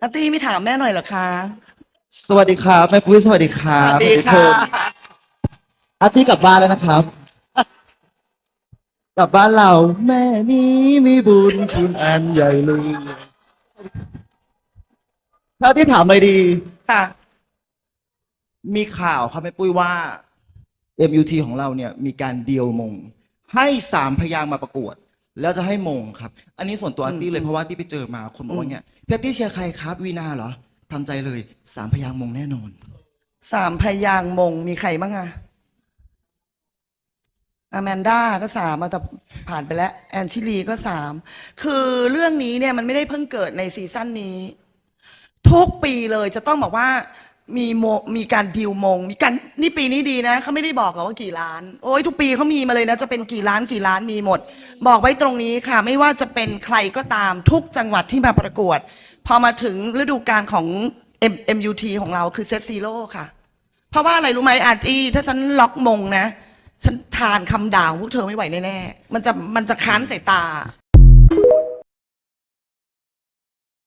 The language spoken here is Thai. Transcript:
นัตตี้ไม่ถามแม่หน่อยเหรอคะ สวัสดีครับแม่ปุ้ยสวัสดีครับสวัสดีทุกค่ะนอาร์ตี้กลับบ้านแล้วนะครับ กลับบ้านเราแม่นี้มีบุญคุณอันใหญ่เลยถ้าที่ถามเลยดี ค่ะ มีข่าวครับแม่ปุ้ยว่า MUT ของเราเนี่ยมีการเดียวมง ให้สามพยางค์มาประกวด แล้วจะให้มงครับ อันนี้ส่วนตัวอาร์ตี้เลยเพราะว่าที่ไปเจอมาคนบอกว่าเนี่ยพี่อาร์ตี้เชียร์ใครครับวีนาเหรอทำใจเลยสามพยางค์มงแน่นอน สามพยางค์มงมีใครบ้างอะอแมนด้าก็สามมาแต่ผ่านไปแล้ว แอนชิลีก็สามคือเรื่องนี้เนี่ยมันไม่ได้เพิ่งเกิดในซีซั่นนี้ ทุกปีเลยจะต้องบอกว่า มีโมมีการดิวมง มีการนี่ปีนี้ดีนะเขาไม่ได้บอกหรอกว่ากี่ล้าน โอ้ยทุกปีเขามีมาเลยนะ จะเป็นกี่ล้านกี่ล้านมีหมด บอกไว้ตรงนี้ค่ะ ไม่ว่าจะเป็นใครก็ตามทุกจังหวัดที่มาประกวด พอมาถึงฤดูกาลของ M MUT ของเราคือเซตซีโร่ค่ะ เพราะว่าอะไรรู้ไหมอาร์ตีถ้าฉันล็อกมงนะ ฉันทานคำด่าของพวกเธอไม่ไหวแน่ๆมันจะมันจะค้านสายตา